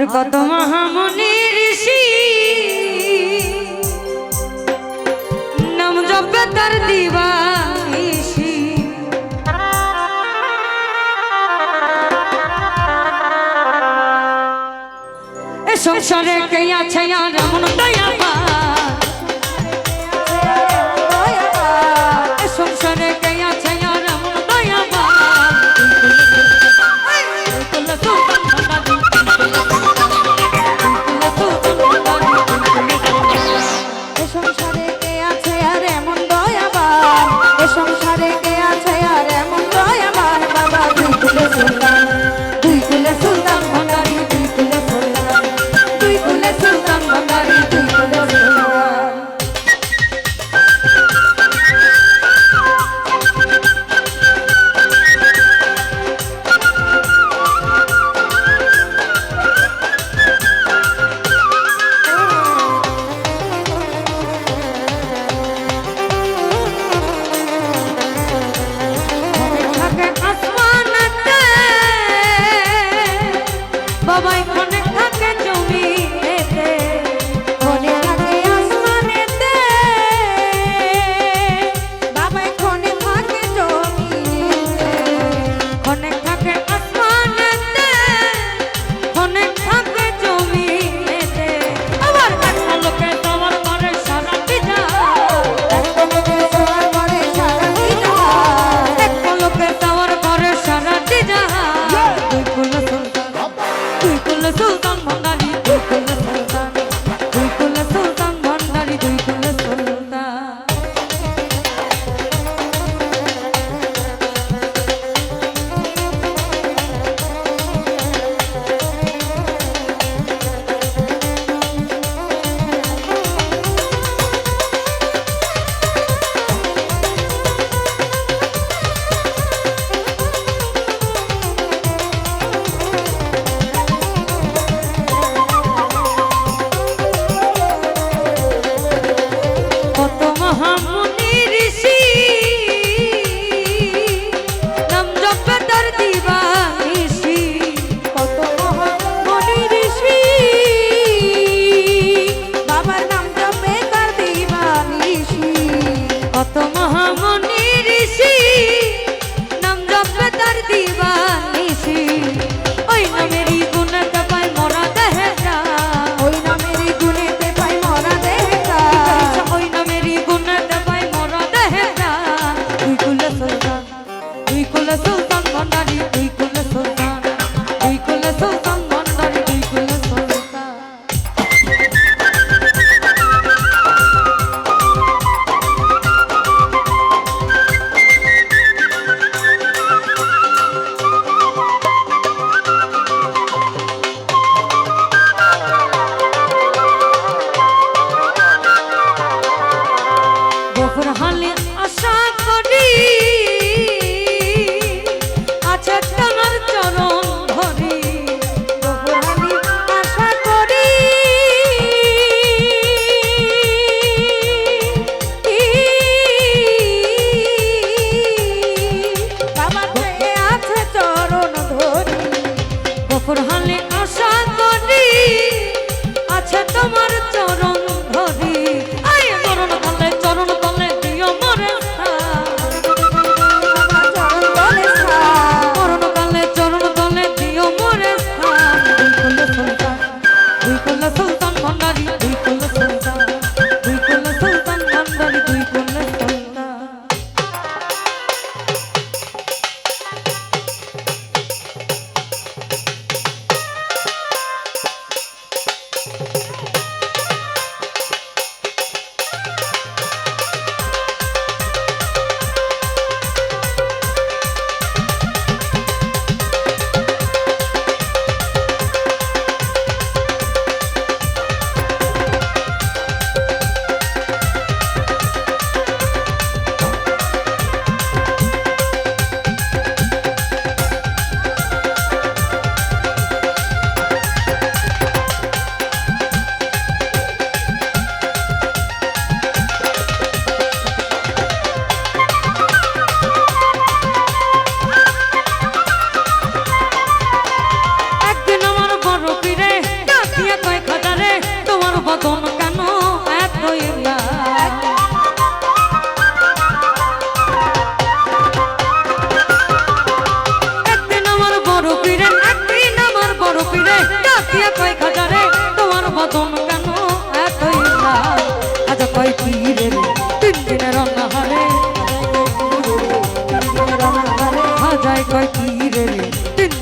আর কত মহামুনি ঋষি। নাম জপে তার দিবা সংসারে কেয়া আছে আর দয়া পা দিবা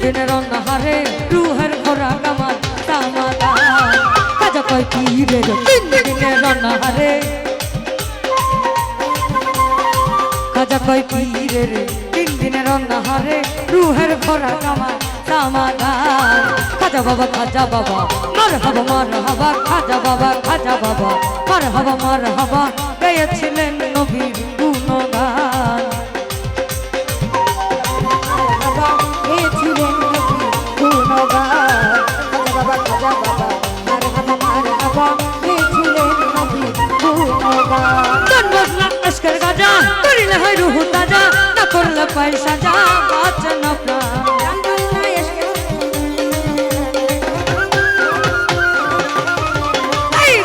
দিনের অন্ধারে, রুহের ঘোরা কামার তামালা কাজা কয় কি রে তিন দিনের অন্ধারে। কাজা কয় কি রে তিন দিনের অন্ধারে, রুহের ঘোরা কামার তামালা খাজা বাবা খাজা বাবা, মার হবা মার হবা খাজা বাবা খাজা বাবা, মার হবা মার হবা। গেয়েছিলেন নবীর গুণগান। হয় রুহু তাজা না করলে পয়সা যা, বাঁচন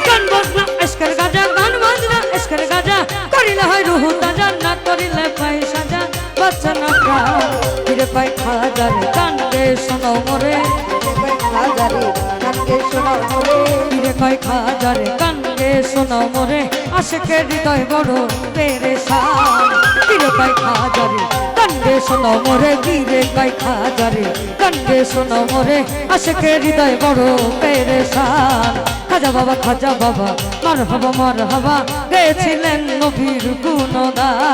গান বসলা আজকের গাজা, গান বাজনা আজকের গাজা। করিলে হয় রুহু তাজা না করিলে পয়সা যা, বাঁচন প্রাণ। ফিরে পাই খাজার কান্দে শোনো মরে। ফিরে খাজারে কান্দে শোনো মরে। আশেকে হৃদয় বড় ফিরে পাই খাজারে কান্দে শোনো মরে। ফিরে পাই খাজারে কান্দে শোনো মরে। আশেকে হৃদয় বড় পেরেশান। খাজা বাবা খাজা বাবা মার হবা মার হবা গেছিলেন নবীর গুণদান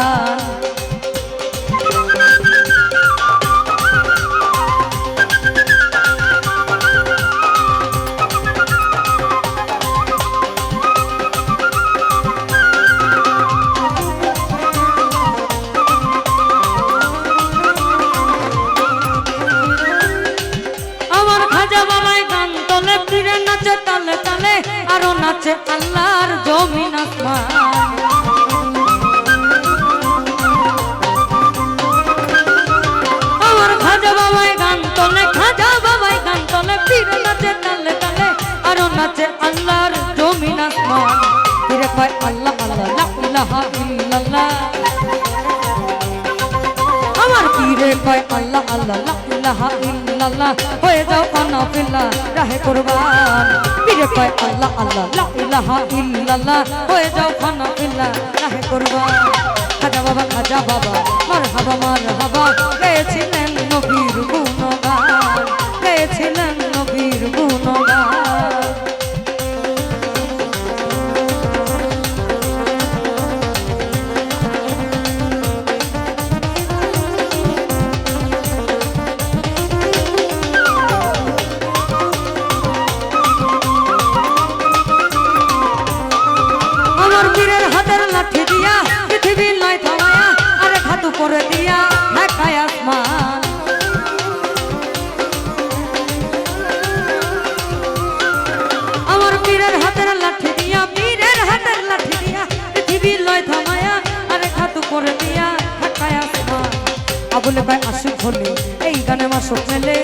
ইলাহা ইল্লাল্লাহ। আমার পীরে কয়, আল্লাহ আল্লাহ ইলাহা ইল্লাল্লাহ। হয়ে যাও কানা ফিল্লা রাহে কুরবান। পীরে কয়, আল্লাহ আল্লাহ ইলাহা ইল্লাল্লাহ। হয়ে যাও কানা ফিল্লা রাহে কুরবান। খাজা বাবা খাজা বাবা মার হাবা মার গেছিলেন নবীর গুণগান করে দিয়া ঢাকায় আসমান। আমার বীরের হাতের লাঠি দিয়া বীরের হাতের লাঠি দিয়া পৃথিবী লয় থামায়া আরে খাতু করে দিয়া ঢাকায় আসমান। আবুলে ভাই আসুক হলে এই গানে মাসুক মেলে।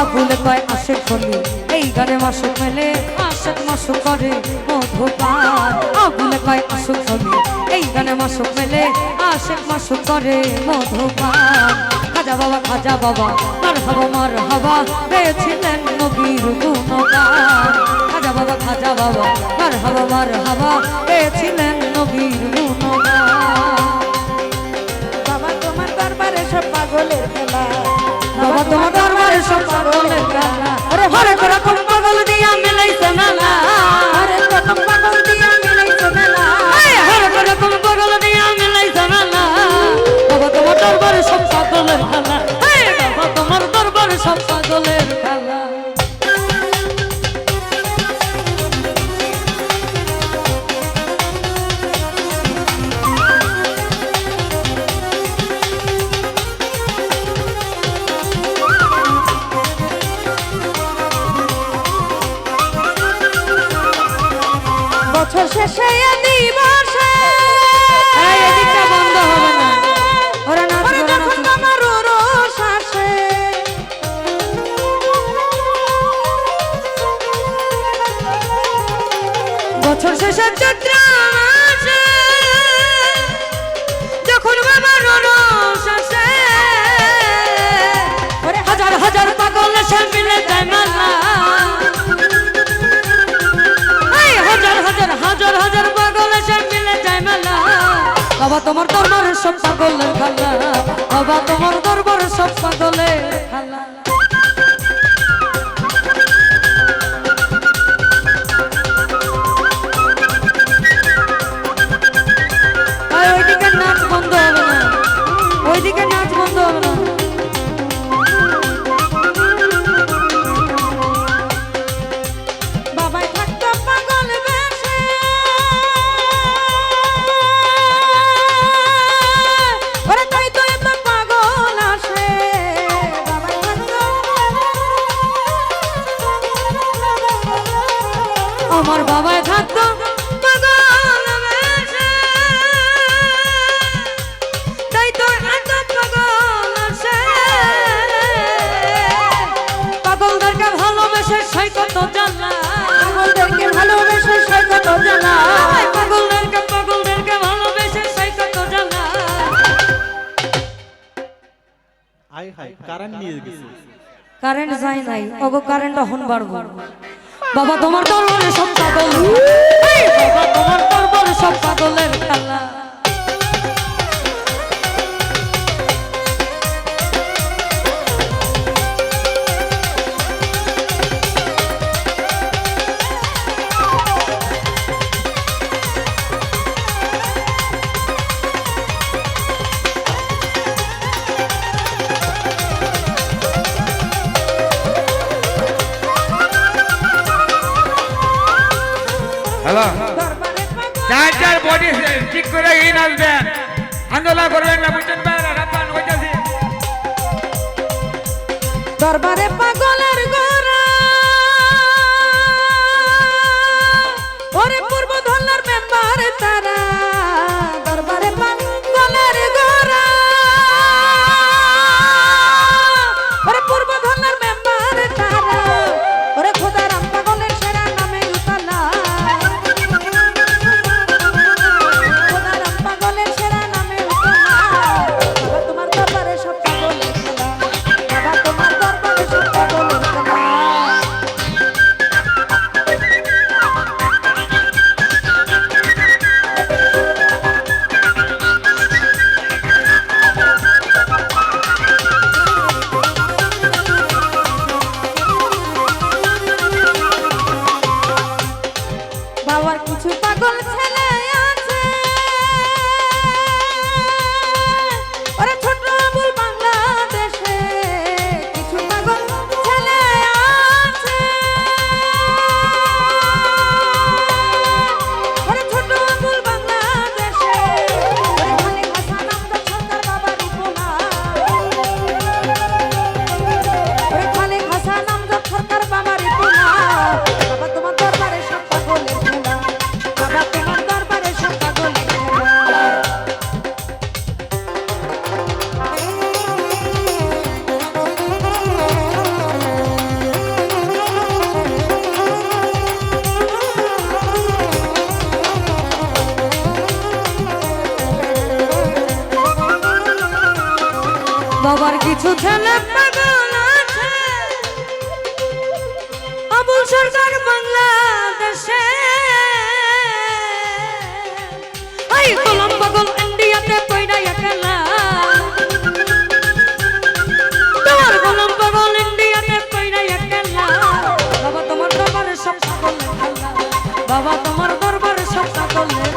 আবুলে কয় আশেক হলি এই গানে মাসুক মেলে, আশেক মাসুক করে, মধুপান আবুলে কয় আশুক হলি এই গানে মাসুক মেলে, আশেক মাসুক করে, মধুপান। খাজা বাবা খাজা বাবা মার হবা মার হবা পেয়েছিলেন নবীর গুণগান। খাজা বাবা খাজা বাবা মার হবা মার হবা পেয়েছিলেন নবীর গুণগান। বাবা, তোমার দরবারে সব পাগলের খেলা। বাবা তোমার দরবার সব পাগলের খেলা। শেষে হাজার হাজার পাগল সে মিলে যায় মালা। হাজার হাজার হাজার হাজার পাগল সে মিলে যায় মেলা। বাবা তোমার দরবার সব পাগলের খালা। বাবা তোমার দরবার সব পাগলের খালা। বন্ধ হবে। এদিকে নাচ কারেন্ট যায় নাই ওগো কারেন্ট এখন বাড়বো বাবা তোমার তো সব হ্যালো? চার চার বডি ঠিক করে এই নাচবেন আন্দোলন করবেন না, বুঝছেন দরবারে পাগলের গোরা ওরে পূর্ব ধন্যার মেম্বার তারা। বাবার কিছু ছেলে পাগল আছে। আবুল সরকার বাংলাদেশে। এই গোলাম পাগল ইন্ডিয়াতে কইরা একলা তোমার গোলাম পাগল ইন্ডিয়াতে কইরা একলা বাবা, তোমার দরবারে সব খেলা বাবা, তোমার দরবারে সব পাগলের